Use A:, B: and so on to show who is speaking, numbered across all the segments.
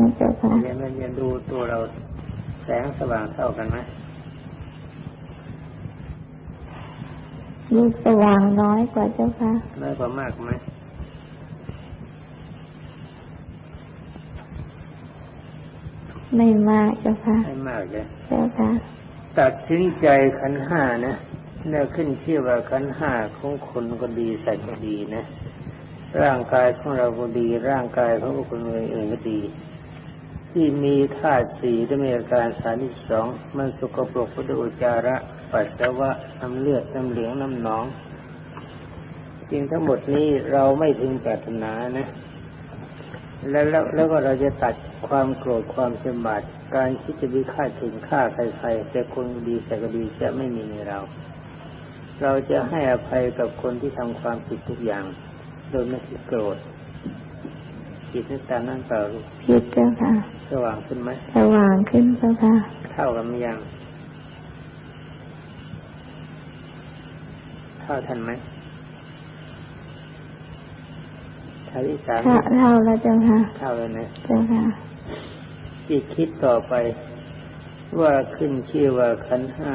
A: นั้นนะเจ้าค่ะ
B: เรียนเรียนดูตัวเราแสงสว่างเท่ากันไหม
A: ลูกสว่างน้อยกว่าเจ้าค่ะ
B: น้อยกว่ามากไหม
A: ไม่มากเจ้าค่ะ
B: ไม่มากเลย
A: เจ้าค่ะ
B: ตัดสินใจขันห้านะเนี่ยขึ้นชื่อว่าขันห้าของคนก็ดีสัตว์ก็ดีนะ ร่างกายของเราก็ดี ร่างกายของบุคคนอื่นก็ดี ที่มีธาตุสี่และมีอาการสามิสองมันสกปรกพุทธอุจจาระปัสสาวะน้ำเลือดน้ำเหลืองน้ำหนองจริงทั้งหมดนี้เราไม่พึงปรารถนานะ แล้วแล้วแล้วก็เราจะตัดความโกรธความสมบัติการคิดจะวิฆาตถึงฆ่าใครๆแต่คนดีแต่ก็ดีจะไม่มีในเรา เราจะให้อภัยกับคนที่ทำความผิดทุกอย่าง โดยไม่คิดโกรธ จิตนิตามนั่นเปล่าลูก
A: ผิดเจ้าค่ะ
B: สว่างขึ้นไหม
A: สว่างขึ้นเจ้าค่ะ
B: เท่ากันไหมยังเท่าทันไหมท่าที่สาม
A: เท่าเท่าแล้วเจ้าค่ะ
B: เท่าเลยนะ
A: เจ้าค่ะ
B: จิตคิดต่อไป ว่าขึ้นชื่อว่าขันธ์ห้า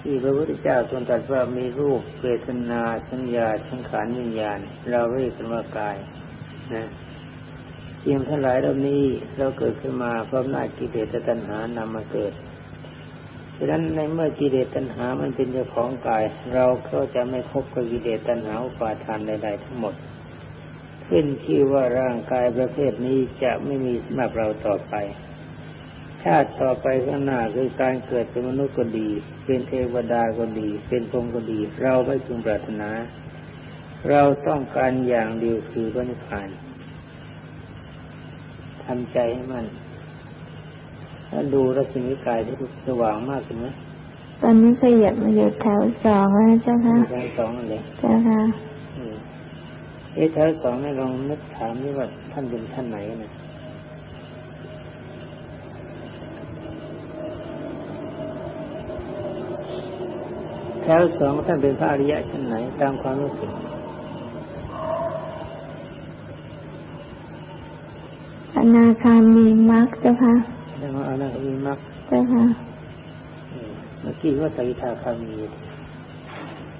B: ที่พระพุทธเจ้าทรงตรัสว่ามีรูปเวทนาสัญญาสังขารวิญญาณ เราเรียกกันว่ากาย นะเพียงทั้งหลายเหล่านี้เราเกิดขึ้นมาเพราะหน้ากิเลสตัณหานำมาเกิดดังนั้นในเมื่อกิเลสตัณหามันเป็นเจ้าของกาย เราก็จะไม่พบกับกิเลสตัณหาอุปาทานใดๆทั้งหมด ขึ้นชื่อว่าร่างกายประเภทนี้จะไม่มีสำหรับเราต่อไป ชาติต่อไปข้างหน้าคือการเกิดเป็นมนุษย์ก็ดี เป็นเทวดาก็ดี เป็นพรหมก็ดี เราไม่พึงปรารถนา เราต้องการอย่างเดียวคือพระนิพพานทำใจให้มันถ้าดูรัศมีกายที่สว่างมากขึ้นไหม
A: ตอนนี้ขยับมาอยู่แถวสองแล้วนะเจ้าค่ะ
B: มีการสองอะไร
A: เจ้าค่ะ
B: อืมเอ๊ะแถวสองนี่ลองนึกถามนี่ว่าท่านเป็นท่านไหนนะแถวสองท่านเป็นพระอริยะชั้นไหนตามความรู้สึก
A: อนาคามีมรรคเจ้าค่ะ
B: แล้วมาเอาหน้ามีมรรค
A: เจ้าค่ะ
B: เออเมื่อกี้ว่าสกิทาคามี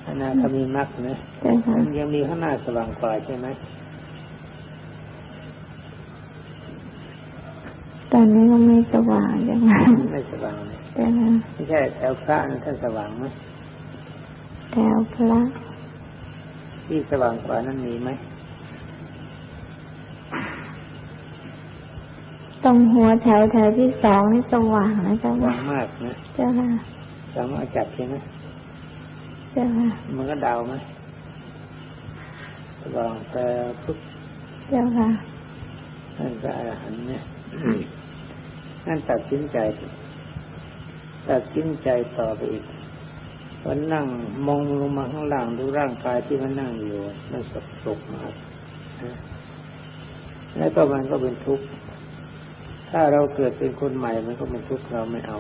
B: อนาคามีมรรคนะ
A: เจ้าค่ะ
B: มันยังมีข้างหน้าสว่างกว่าใช่ไหม
A: ตอนนี้ก็ไม่สว่างเจ้าค่ะ
B: ไม่สว่างนะ
A: เจ้าค่ะ
B: ไม่ใช่แถวพระนะท่านสว่างไหม
A: แถวพระ
B: ที่สว่างกว่านั้นมีไหม
A: ตรงหัวแถวแถวที่สองนี่สว่างนะเจ้า
B: สว่า
A: ค่ะ
B: งมากนะ
A: เจ้าค่ะ
B: สามารถจับใช่ไหม
A: เจ้าค่ะ
B: มันก็เดาไหมสว่างแต่พุทธ
A: เจ้าค่ะ
B: ท่านพระอรหันต์เนี่ยนั่นตัดสินใจ ตัดสินใจต่อไปอีกวันนั่งมองลงมาข้างล่างดูร่างกายที่มันนั่งอยู่มันสกปรกมากนะแล้วก็มันก็เป็นทุกข์ ถ้าเราเกิดเป็นคนใหม่มันก็เป็นทุกข์เราไม่เอา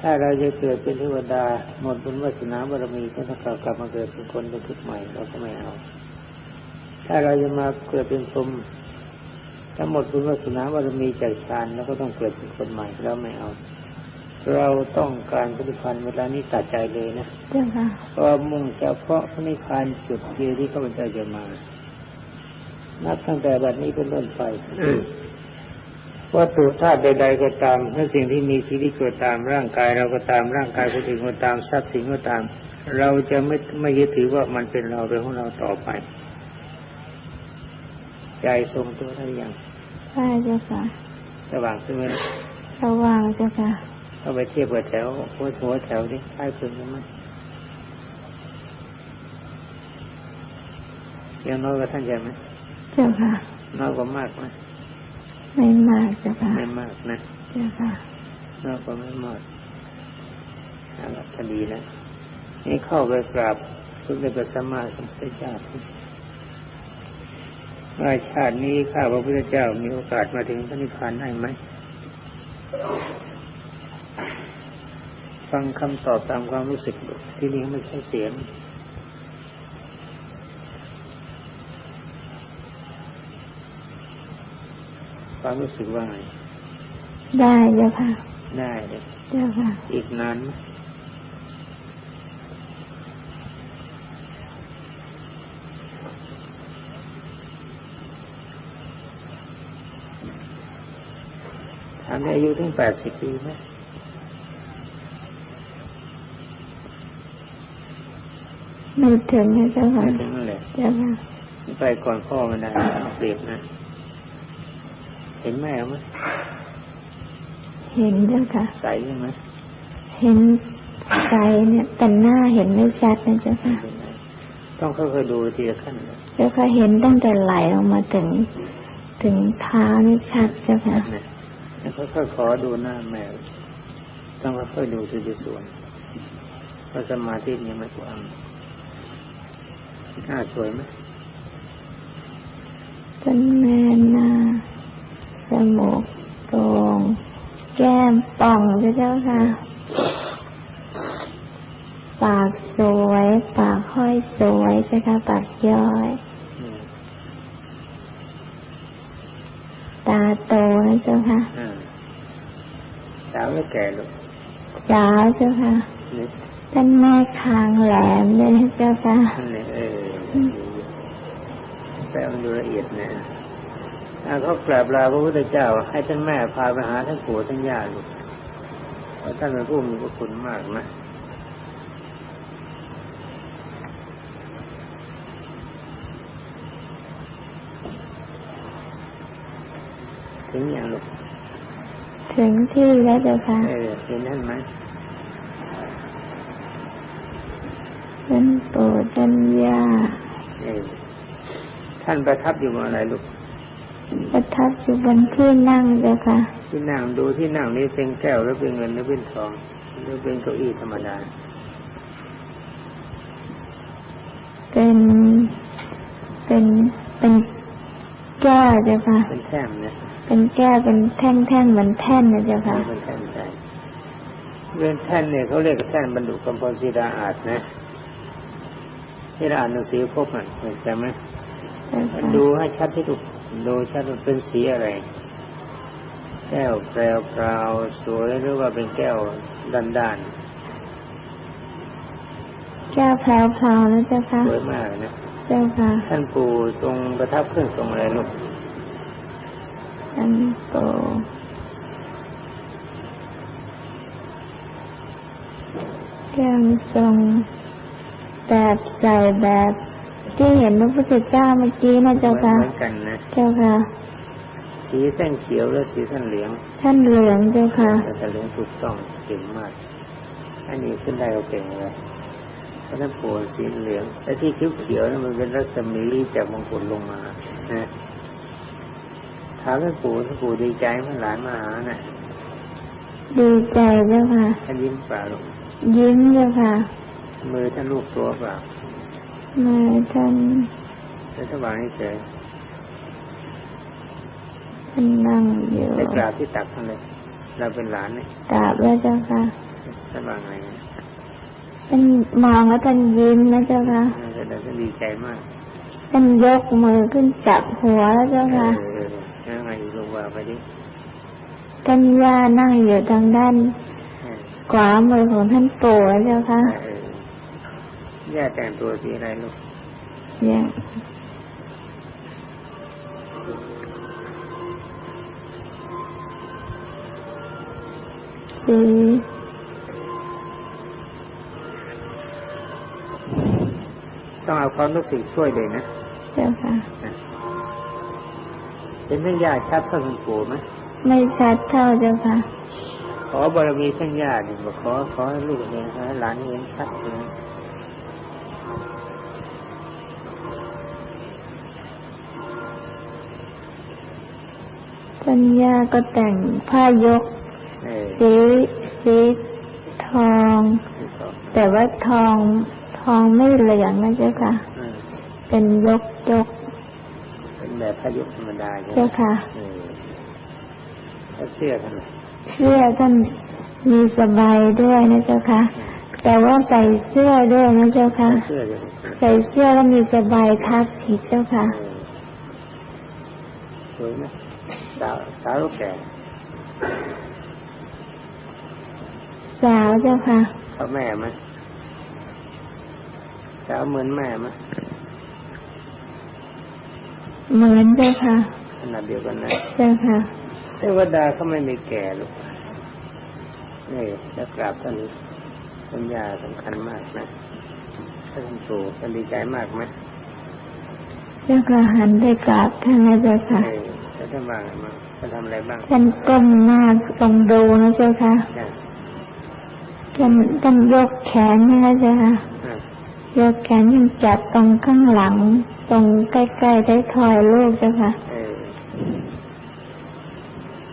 B: ถ้าเราจะเกิดเป็นเทวดาหมดบุญวาสนาบารมีก็ต้องกลับมาเกิดเป็นคนเป็นทุกข์ใหม่เราก็ไม่เอา ถ้าเราจะมาเกิดเป็นพรหมถ้าหมดบุญวาสนาบารมีจากฌานแล้วก็ต้องเกิดเป็นคนใหม่เราไม่เอาเราต้องการพระนิพพานเวลานี้ตัดใจเลยนะ
A: เจ้าค่ะ
B: เพราะมุ่งเฉพาะพระนิพพานจุดเดียวที่ข้าพเจ้าจะมา นับตั้งแต่บัดนี้เป็นต้นไป วัตถุธาตุใด ๆ ก็ตามและสิ่งที่มีชีวิตก็ตามร่างกายเราก็ตามร่างกายคนอื่นก็ตามทรัพย์สินก็ตาม เราจะไม่ไม่ยึดถือว่ามันเป็นเราเป็นของเราต่อไป ใจทรงตัวได้ยัง
A: ใช่เจ้าค่ะ
B: สว่างขึ้นไหม
A: สว่างเจ้าค่ะ
B: เข้าไปเทียบกับแถวหัวหัวแถวนี่ใกล้คลึงกันไหมยังน้อยกว่าท่านใช่ไหม
A: เจ้าค่ะ
B: น้อยกว่ามากไหม
A: ไม่มากเจ้าค่ะ
B: ไม่มากนะ
A: เจ้าค่ะ
B: น้อยกว่าไม่มากเอาละพอดีแล้วนี่เข้าไปกราบพระเดชพระสัมมาสัมพุทธเจ้าว่าชาตินี้ข้าพระพุทธเจ้ามีโอกาสมาถึงพระนิพพานได้ไหม ฟังคำตอบตามความรู้สึกดูที่นี่ไม่ใช่เสียง ความรู้สึกว่าไง
A: ได้เจ้าค่ะ
B: ได้เลย
A: เจ้าค่ะ
B: อีกนานไหมถามได้อายุถึงแปดสิบปีไหม
A: ไม่ถึงนะเจ้าค่ะ
B: ไม่ถึงนั่นแหละ
A: เจ้าค่ะ
B: ไปก่อนพ่อมันได้เปรียบนะ เห็นแม่ไหม
A: เห็นเจ้าค่ะ
B: ใสใช่ไหม
A: เห็นใจเนี่ยแต่หน้าเห็นไม่ชัดนะเจ้าค่ะ
B: เห็นไหมต้องค่อยๆดูทีละขั้นนะ
A: เจ้าค่ะเห็นตั้งแต่ไหลลงมาถึง ถึงเท้านี่ชัดเจ้าค่ะ
B: นะแล้วค่อยๆขอดูหน้าแม่ต้องค่อยๆดูทีละส่วนเพราะสมาธินี้ไม่กว้างหน้าสวยไหม
A: ต้นแม่หน้า จมูกโด่งแก้มป่องเจ้าค่ะ ปากสวย ปากห้อยสวยเจ้าค่ะ ปากย้อย ตาโตนะเจ้าค่ะ
B: อ่าสาวไม่แก่ลูก
A: สาวเจ้าค่ะ
B: นี่
A: ต้นแม่คางแหลมเลยเจ้าค่ะ
B: นั่นเลยเออแต่มันดูละเอียดนะ เขากราบลาพระพุทธเจ้า ให้ท่านแม่พาไปหาท่านปู่ท่านย่าลูกเพราะท่านเป็นผู้มีพระคุณมากนะถึงอย่างลูก
A: ถึงที่แล้วเจ้าค่ะ
B: เออเห็นท่านไหม
A: ต้นปู่ต้นย่า
B: เออท่านประทับอยู่บนอะไรลูก
A: ประทับอยู่บนที่นั่งเจ้าค่ะ
B: ที่นั่งดูที่นั่งนี้เป็นแก้วหรือเป็นเงินหรือเป็นทองหรือเป็นเก้าอี้ธรรมดา
A: เป็นเป็นเป็นแก้วเจ้าค่ะ
B: เป็นแท่งนะ
A: เป็นแก้วเป็นแท่งแท่งๆเหมือนแท่นนะเจ้าค่ะ
B: เป็นแท่นใช่เป็นแท่นเนี่ยเขาเรียกแท่นบรรดุกำพลศิลาอาจนะที่เราอ่านหนังสือพบมันเห็นใจไหม
A: เจ้าค่ะ
B: ดูให้ชัดที่ถูก ดูชัดว่าเป็นสีอะไร แก้วแปลวพราวสวยหรือว่าเป็นแก้วด้านด้าน
A: แก้วแพรวพราวนะเจ้าค่ะ
B: ๆสวยมากนะ
A: เจ้าค่ะ
B: ท่านปู่ทรงประทับเครื่องทรงอะไรลูก
A: อันโตแก้วทรงแบบใส่แบบ ที่เห็นพระพุทธเจ้าเมื่อกี้นะเจ้าค่ะ
B: เหมือนกันนะ
A: เจ้าค่ะ
B: สีเส้นเขียวและสีเส้นเหลือง
A: ท่านเหลืองเจ้าค่ะ
B: แต่เหลืองถูกต้องเก่งมาก อันนี้ขึ้นได้ก็เก่งเลยเพราะท่านปู่สีเหลืองแต่ที่เขียวๆนั่นมันเป็นรัศมีจากมงกุฎลงมานะถามท่านปู่ท่านปู่ดีใจเมื่อหลานมาหาน่ะ
A: ดีใจเจ้าค่ะ
B: ท่านยิ้มเปล่าลูก
A: ยิ้มเจ้าค่ะ
B: มือท่านลูกตัวเปล่า
A: มาท่าน
B: แต่ถ้าวางเฉย
A: ท่านนั่งอยู่
B: ได้กราบที่ตักท่านเลย เราเป็นหลานเนี่ย
A: กราบแล้วเจ้าค่ะ
B: ท่านวางไงนะ
A: ท่านมองแล้วท่านยิ้มนะเจ้าค่ะ
B: แสดงว่าดีใจมาก
A: ท่านยกมือขึ้นจับหัวแล้วเจ้า
B: เอ
A: ค่ะ
B: อเออแล้วไงลงว่าไปดิ
A: ท่านย่านั่งอยู่ทางด้าน
B: เออ
A: ขวามือของท่านปู่นะเจ้าค่ะ
B: เออ ย่าแต่งตัวสีอะไรลูก
A: เนี่ยสี
B: ต้องเอาความรู้สึกช่วยเลยนะ
A: เจ้าค่ะ
B: เป็นท่านญาติชัดเท่าคุณปู่ไหม
A: ไม่ชัดเท่าเจ้าค่ะ
B: ขอบารมีท่านญาติบอกขอขอให้ลูกเห็นให้หลานเห็นชัดเลย
A: ท่านย่าก็แต่งผ้ายก
B: เออ
A: สีสีทอง
B: ที่สอง
A: แต่ว่าทองทองไม่เหลืองนะเจ้าค่ะ
B: อืม
A: เป็นยกยก
B: เป็นแบบพายุธรรมดาใช่ไหม
A: เจ้าค่ะ
B: เออแล้วเสื้อท่านล่ะ
A: เสื้อท่านมีสบายด้วยนะเจ้าค่ะ แต่ว่าใส่เสื้อด้วยนะเจ้าค่ะ
B: เสื้อจะ
A: ใส่เสื้อแล้วมีสบายทับผิดเจ้าค่ะ
B: เออวยไหม สาวสาวหรือแก่
A: สาวเจ้าค่ะ
B: เขาแม่ไหมสาวเหมือนแม่ไหม
A: เหมือนเจ้าค่ะ
B: ขนาดเดียวกันนะ
A: เจ้าค่ะ
B: เทวดาเขาไม่มีแก่ลูกนี่จะกราบท่านปัญญาสำคัญมากนะท่านปู่ท่านดีใจมากไหม
A: เจ้าค่ะหันได้กราบท่านนะเจ้าค่ะ
B: เออแล้ว ท่านบ้างอะไรบ้างท่านทำอะไรบ้าง
A: ท่านก้มหน้าลงดูนะเจ้าค่ะ
B: อ่า
A: ท่านท่านยกแขนนะเจ้าค่ะ
B: อ่าย
A: กแขนยังจับตรงข้างหลัง ตรงใกล้ๆได้ทอยลูกเจ้าค่ะ
B: เออ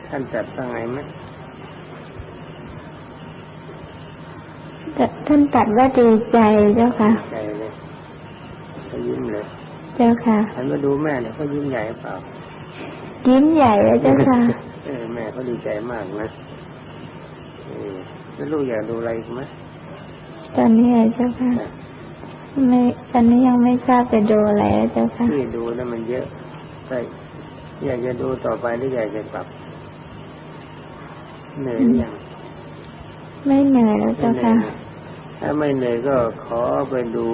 B: ท่านจัดว่าไงไหม
A: แต่ท่านตัดว่าดีใจเจ้าค่ะ
B: ใจเลยเขายิ้มเลย
A: เจ้าค่ะ
B: หันมาดูแม่เนี่ยเขายิ้มใหญ่เปล่า
A: ยิ้มใหญ่เลยเจ้าค่ะ
B: เออแม่เขาดีใจมากนะเออแล้วลูกอยากดูอะไรอีกไหม
A: ตอนนี้เจ้าค่ะไม่ตอนนี้ยังไม่ทราบจะดูอะไรแล้วเจ้าค่ะ
B: ที่ดูแล้วมันเยอะใช่อยากจะดูต่อไปหรืออยากจะกลับเหนื่อยหรือยัง
A: ไม่เหนื่อยแล้ว
B: ไม่
A: เจ้า
B: เหนื่อ
A: ค่ะ
B: ยนะถ้าไม่เหนื่อยก็ขอไปดู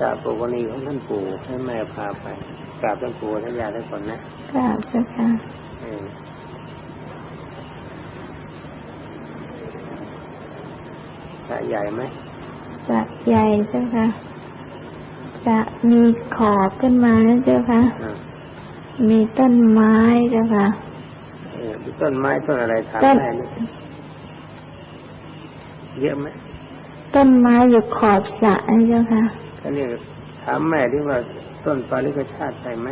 B: สาปกรณีของท่านปู่ให้แม่พาไปกราบท่านปู่ท่านยาได้ก่อนนะ
A: กราบเจ้าค่ะ
B: เออสระใหญ่ไหม
A: จะใหญ่เจ้าค่ะ จะมีขอบขึ้นมานะเจ้าค่ะมีต้นไม้เจ้าค่ะ
B: ต้นไม้ต้นอะไรถาม
A: ต้น
B: แม่นี่เยอะไหม
A: ต้นไม้อยู่ขอบสระนะเจ้าค่ะ
B: ก็เนี่ยถามแม่ที่ว่าต้นปาริกชาติใช่ไหม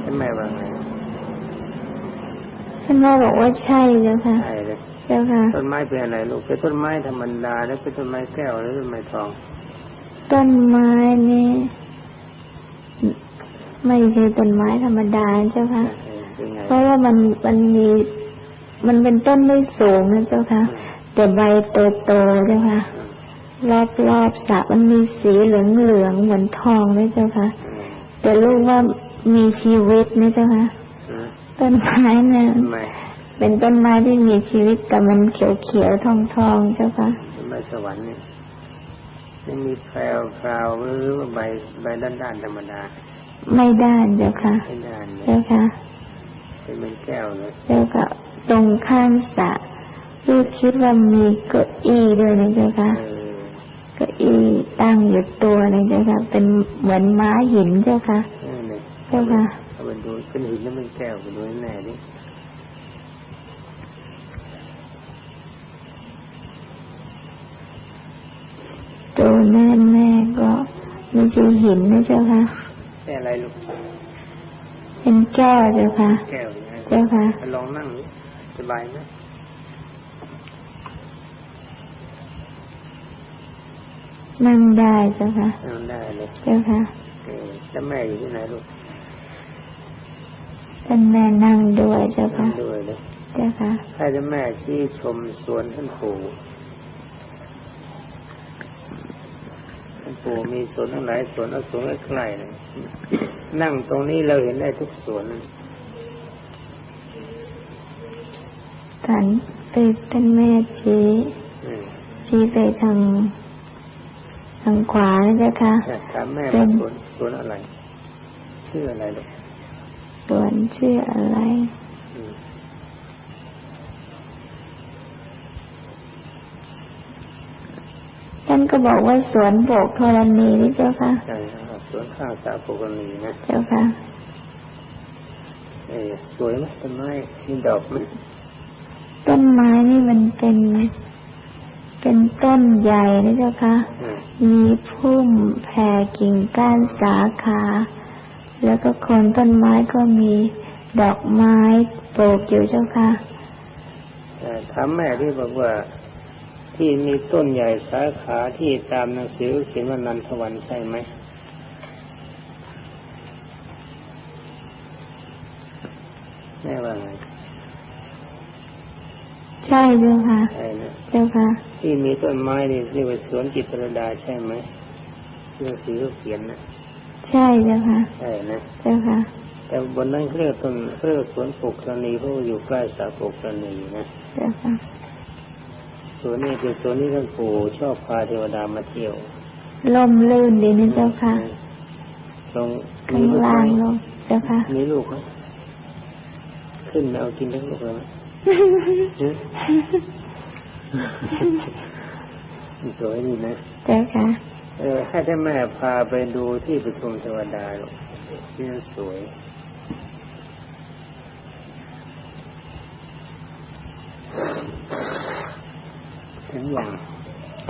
B: ให้แม่ว่าไง
A: ท่านแม่บอกว่าใช่เจ้าค่ะ
B: ใช่เลย
A: เจ้าค่ะ
B: ต้นไม้เป็นอะไรลูกเป็นต้นไม้ธรรมดาแล้วเป็นต้นไม้แก้วหรือต้นไม้ทอง
A: ต้นไม้นี่ไม่ใช่ต้นไม้ธรรมดาเจ้าค่ะ
B: เออเป็นไง
A: เพราะว่ามันมันมีมันเป็นต้นไม่สูงนะเจ้าค่ะ แต่ใบโตๆเจ้าค่ะรอบรอบๆสระมันมีสีเหลืองเหลืองๆเหมือนทองนะเจ้าค่ะ
B: อืม
A: แต่รู้ว่ามีชีวิตนะเจ้าค่ะ
B: อืม
A: ต้นไม้เนี่ย
B: ทำไม
A: เป็นต้นไม้ที่มีชีวิตแต่มันเขียวเขียวๆทองทองๆเจ้าค่ะ
B: ต้นไม้สวรรค์เนี่ยไม่มีแพรวพราวหรือว่าใบใบด้านด้านๆธรรมดา
A: ไม่ด้านเจ้าค่ะ
B: ไม่ด้านเลย
A: เจ้าค่ะ
B: เป็นเหมือนแก้วเลย
A: แล้วก็ตรงข้างสระ ลูกคิดว่ามีเก้าอี้ด้วยนะเจ้าค่ะ
B: เออ
A: เก้าอี้ตั้งอยู่ตัวหนึงเจ้าค่ะเป็นเหมือนม้าหินเจ้าค่ะ
B: เออเนี่ย
A: เจ้าค่ะ
B: เอาไปดูเป็นหินแล้วเป็นแก้วไปดูแน่ๆดิ
A: ตัวแม่แม่ก็ไม่ใช่หินนะเจ้าค่ะ
B: แก้อะไรลูก
A: เป็นแก้วเจ้าค่ะ
B: แก้วยังไง
A: เจ้าค่ะ
B: ไปลองนั่งดิสบายไหม
A: นั่งได้เจ้าค่ะ
B: นั่งได้เลย
A: เจ้าค่ะ
B: เออแล้วแม่อยู่ที่ไหนลูก
A: ท่านแม่นั่งด้วยเจ้า
B: นั่
A: ค่ะ
B: งด้วยเลย
A: เจ้าค่ะ
B: ใครจะแม่ชี้ชมสวนท่านปู่ท่านปู่มีสวนทั้งหลายสวนเอาสวนใกล้ๆเลยนั่งตรงนี้เราเห็นได้ทุกสวนเลย
A: ท่านไปท่านแม่ชี้
B: อืม
A: ชี้ไปทาง ทางขวานะเจ้าค่ะ
B: แต่ถามแม่
A: เป็
B: ว่านสวนสวนอะไร ชื่ออะไรลูก
A: สวนชื่ออะไร
B: อืม
A: ท่านก็บอกว่าสวนโบกธรณีนี่เจ้าค่ะ
B: ใช่ครับสวนข้าวสาปุกนีนะ
A: เจ้าค่ะ
B: เออสวยไหมต้นไม้มีดอกไหม
A: ต้นไม้นี่มันเป็น เป็นต้นใหญ่นะเจ้าค่ะ
B: อืม
A: มีพุ่มแผ่กิ่งก้านสาขา แล้วก็โคนต้นไม้ก็มีดอกไม้ปลูกอยู่เจ้าค่ะ
B: แต่ถามแม่ที่บอกว่าที่มีต้นใหญ่สาขาที่ตามหนังสือเขียนว่านันทวันใช่ไหมแม่ว่าไง
A: ใช่เจ้าค่ะ
B: ใช่นะ
A: เจ้าค่ะ
B: ที่มีต้นไม้นี่เรียกว่าสวนจิตรลดาใช่ไหมที่หนังสือเขาเขียนนะ
A: ใช่เจ้าค่ะ
B: ใช่นะ
A: เจ้าค่ะ
B: แต่บนนั้นเขาเรียกต้นเขาเรียกสวนปลูกชนีเพราะว่าอยู่ใกล้สาปลูกชนีนะ
A: เจ้าค่ะ
B: สวนนี้เป็นสวนที่ท่านปู่ชอบพาเทวดามาเที่ยว
A: ลมลื่นดีนะเจ้าค่ะ
B: ลง
A: ข้างล่างลมเจ้าค่ะ
B: มีลูกไหมขึ้นมาเอากินทั้งลูกเลยไหมฮะ สวยดีนะ
A: เจ้าค่ะ
B: เออให้ท่านแม่พาไปดูที่ประชุมเทวดาลูกที่นั่นสวยถึงอย่าง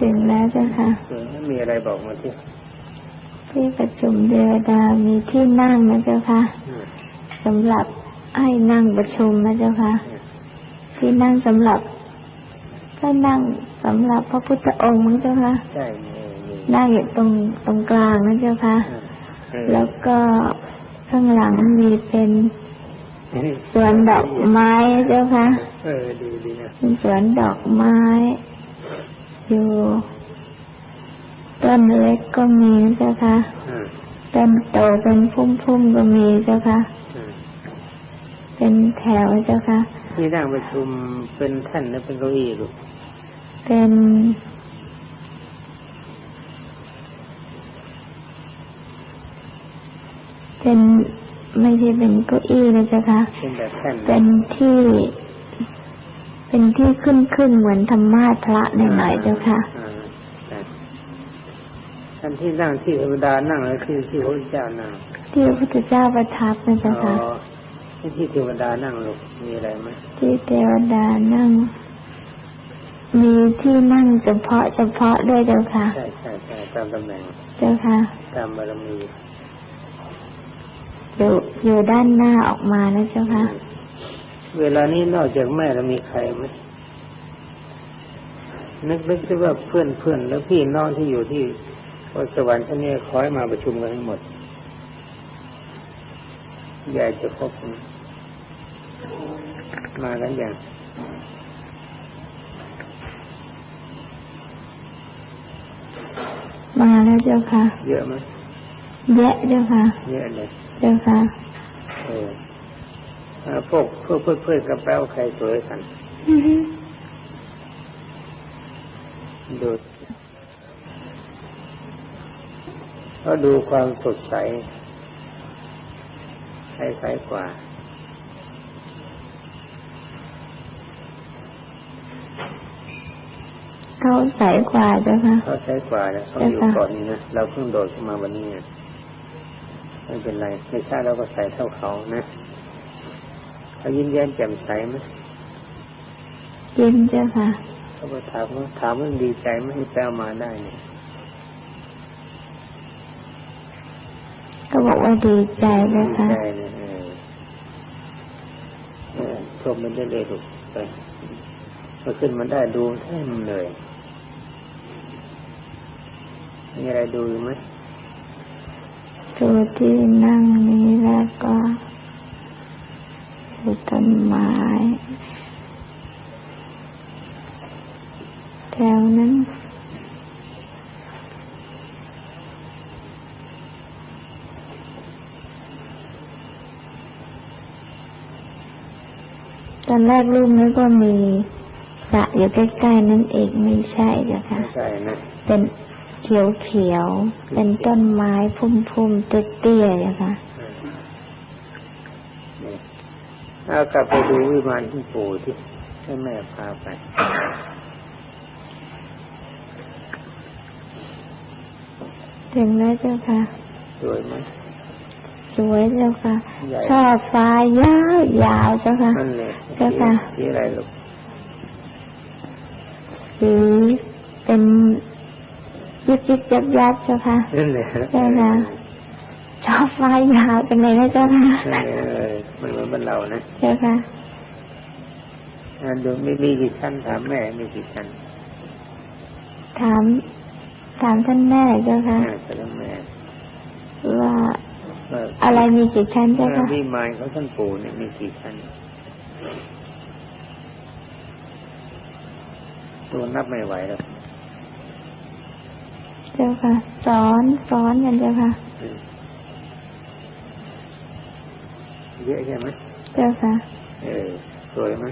A: ถึงแล้วเจ้าค่ะ
B: สวยแล้วมีอะไรบอกมาที่
A: ที่ประชุมเทวดามีที่นั่งนะเจ้าค่ะ
B: อืม
A: สำหรับให้นั่งประชุมนะเจ้าค่ะ ที่นั่งสำหรับก็นั่งสำหรับพระพุทธองค์มั้งเจ้าค่ะ
B: ใช่มีมี
A: นั่งอยู่ตรงตรงกลางนะเจ้าค่ะ
B: เออ
A: แล้วก็ข้างหลังมีเป็นสวนดอกไม้นะเจ้าค่ะ
B: เออดีดีนะ
A: เป็นสวนดอกไม้ อยู่ต้นเล็กก็มีนะเจ้าค่ะ
B: อืม
A: ต้นโตเป็นพุ่มๆก็มีเจ้าค่ะ
B: อืม
A: เป็นแถวเจ้าค่ะ
B: ที่นั่งประชุมเป็นแท่นหรือเป็นเก้าอี้ลูก
A: เป็นเป็นไม่ใช่เป็นเก้าอี้นะเจ้าค่ะ
B: เป็นแบบแท่น
A: เป็นที่ เป็นที่ขึ้นขึ้นเหมือนธรรมาสน์พระหน่อยๆเจ้าค่ะ
B: อ่าใช่ท่านที่นั่งที่เทวดานั่งแล้วคือที่พระพุทธเจ้านั่ง
A: ที่พระพุทธเจ้าประทับนะ
B: อ๋
A: เจ้าค่ะ
B: อ ที่ที่เทวดานั่งลูกมีอะไรไหม
A: ที่เทวดานั่ง มีที่นั่งเฉพาะเฉพาะด้วยเจ้าค่ะ
B: ใช่ใช่ใช่ตามตำแหน่ง
A: เจ้าค่ะ
B: ตามบารมี
A: อยู่อยู่ด้านหน้าออกมานะเจ้าค่ะ
B: เวลานี้นอกจากแม่เรามีใครไหมนึกนึกที่ว่าเพื่อนเพื่อนแล้วพี่น้องที่อยู่ที่วัดสวรรค์ท่านนี้ขอให้มาประชุมกันทั้งหมดยายจะครบไห มมากันอย่าง
A: มาแล้วเจ้าค่ะ
B: เยอะไหม
A: แยะเจ้าค่ะ
B: เยอะเลย
A: เจ้าค่ะ
B: เออเอ่อพวกเพื่อนเพื่อนเพื่อนกระเป๋าใครสวยกันดูก็ดูความสดใสใครใสกว่า
A: เขาใสกว่าเจ้าค่ะ
B: เขาใสกว่าแล้วเขาอยู่
A: ใช่ค่ะ
B: ก่อนนี้นะเราเพิ่งโดดขึ้นมาวันนี้ไงไม่เป็นไรไม่ใช่เราก็ใส่เท่าเขานะเขายิ้มแย้มแจ่มใสไหม
A: ยิ้มเจ้าค่ะ
B: เขาก็ถามว่าถามว่าดีใจไหมให้แปลมาได้เนี่ย
A: ก็บอกว่าดีใจเจ้า
B: ดี
A: ค่ะ
B: ใจเนี่ยเออเออชมมันได้เลยถูกไปพอขึ้นมาได้ดูแท้มันเลย มีอะไรดูอีกไหม
A: ตัวที่นั่งนี้แล้วก็ดูต้นไม้แถวนั้นตอนแรกรูปนี้ก็มีสระอยู่ใกล้ๆนั่นเองไม่ใช่เจ้ะค่ะ
B: ไม่ใช่นะ
A: เป็น เขียวเขียวๆ เป็นต้นไม้พุ่มๆเตี้ยๆนะคะ
B: นี่เอากลับไปดูวิมานที่ปู่ที่ให้แม่พาไป
A: ถึงแล้วเจ้าค่ะ
B: สวยไหม
A: สวยเจ้าค่ะ
B: ใหญ่
A: ชอบฟ้ายาวยาวๆเจ้าค่ะ
B: นั่นเลย
A: เจ้าค่ะ
B: สีอะไรลูก
A: สีเป็น ยิบยิบยับยับๆเจ้าค่ะ
B: นั่นเลย
A: ใช่ค่ะชอบฟ้ายาวเป็นไงนะเจ้าค่ะ
B: นั่นเมันเหมือนบ้านเรานะ
A: เจ้าค่ะ
B: อ่าดูไม่มีกี่ชั้นถามแม่มีกี่ชั้น
A: ถามถามท่านแม่เจ้าค่ะ
B: อ่าถามแม่
A: ว่าอะไรมีกี่ชั้นเจ้าค่ะ
B: วิมานของท่านปู่เนี่ยมีกี่ชั้นตัวนับไม่ไหวแล้ว
A: จ้าจ้าค่ะ สอนสอนกันเจ้าค่ะ
B: อืมเยอะใช่ไหม
A: เจ้าค่ะ
B: เออสวยไหม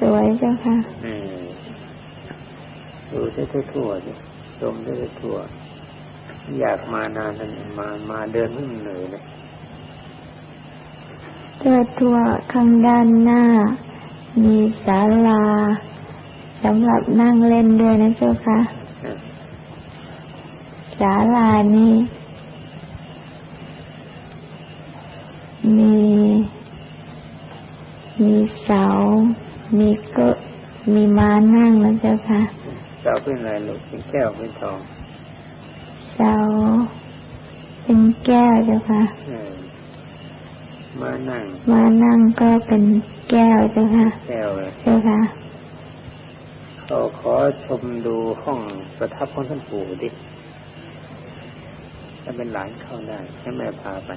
A: สวยเจ้าค่ะ
B: เออดูได้ทั่วๆดิชมได้ทั่ว อยากมานานแล้วเนี่ยมามาเดินไม่เหนื่อยเลย
A: เจ้าทั่วข้างด้านหน้า มีศาลาสำหรับนั่งเล่นด้วยนะเจ้าค่ะ
B: อะ
A: ศาลานี้ มี มีเสา มีก็มีม้านั่งนะเจ้าค่ะ
B: เสาเป็นอะไรลูกเป็นแก้วเป็นทอง
A: เสา เป็นแก้วเจ้าค่ะ
B: เออมานั่ง
A: ม้านั่งก็เป็นแก้วเจ้าค่ะ
B: แก้วเลย
A: เจ้าค่ะ
B: เขาขอชมดูห้องประทับของท่านปู่ดิ ถ้าเป็นหลานเข้าได้ให้แม่พาไป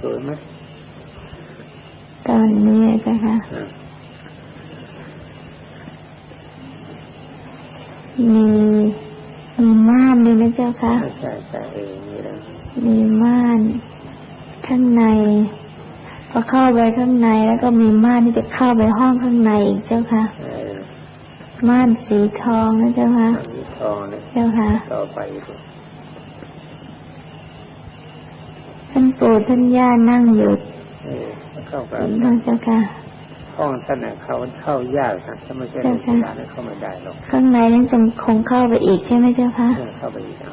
B: สวยไหม
A: ตอนนี้เจ้าค่ะ
B: อะ
A: มีมีม่านด้วยนะเจ้าค่ะ
B: ใช่ใช่ใช่เออมีแล้ว
A: มีม่านข้างใน พอเข้าไปข้างในแล้วก็มีม่านที่จะเข้าไปห้องข้างในอีกเจ้าค่ะ
B: เออ
A: ม่านสีทองนะเจ้าค่ะ
B: มีทองเลย
A: เจ้าค่ะ
B: ต่อไปดู
A: ท่านปู่ท่านย่านั่งอยู่
B: เออแล้วเข้าไป
A: นั่งเจ้าค่ะ
B: ห้องท่านน่ะเขาเข้ายากนะถ้าไม่ใช่ใน
A: ใช่ค่ะ
B: ร้านเข้าไม่ได้หรอก
A: ข้างในนั้นจะคงเข้าไปอีกใช่ไหมเจ้าค่ะ
B: เออเข้าไปอีกเอา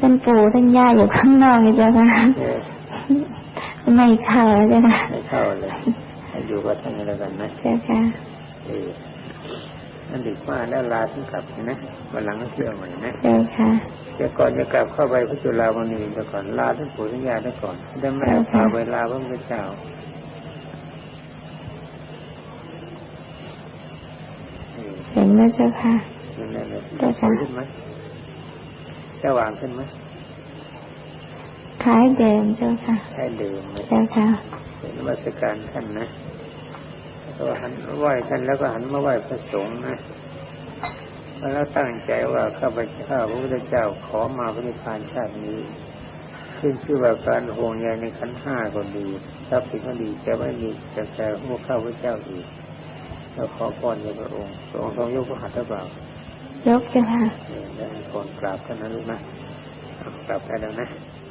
A: ท่านปู่ท่านย่าอยู่ข้างนอกนี่เจ้าค่ะ
B: เออ
A: ไม่เข้าเจ้าค่ะ
B: ไม่เข้าเลยให้อยู่กับท่านนี้แล้วกันนะ
A: เจ้าค่ะ
B: เออนั่นดึกมากแล้วลาท่านกลับนะวันหลังก็เชื่อใหม่นะ
A: เจ้าค่ะ
B: เดี๋ยวก่อนจะกลับเข้าไปพระจุฬามณีเดี๋ยวก่อนลาท่านปู่ท่านย่าได้ก่อนได้แม่พาไปลาพระพุทธเจ้าเออ
A: เห็นไหมเจ้าค่ะ
B: นั่นแหละเลย
A: เจ้าค่ะ
B: ขึ้นไหมสว่างขึ้นไหม
A: คล้ายเดิมเจ้าค่ะ
B: ใช่เดิมไหม
A: เจ้าค่ะ
B: เป็นนมัสการท่านนะแล้วก็หันมาไหว้ท่านแล้วก็หันมาไหว้พระสงฆ์นะแล้วตั้งใจว่าข้าพเจ้าพระพุทธเจ้าขอมาพระนิพพานชาตินี้ ขึ้นชื่อว่าการห่วงใยในขันธ์ห้าก็ดีทรัพย์สินก็ดีจะไม่มีแต่แต่พวกข้าพเจ้าอีกแล้วขอพรในพระองค์พระองค์ทรงยกพระหัตถ์หรือเปล่าย
A: กเจ้าค่ะ
B: เนี่ยได้ก่อนกราบท่านนะลูกนะเอากราบได้แล้วนะ
A: เ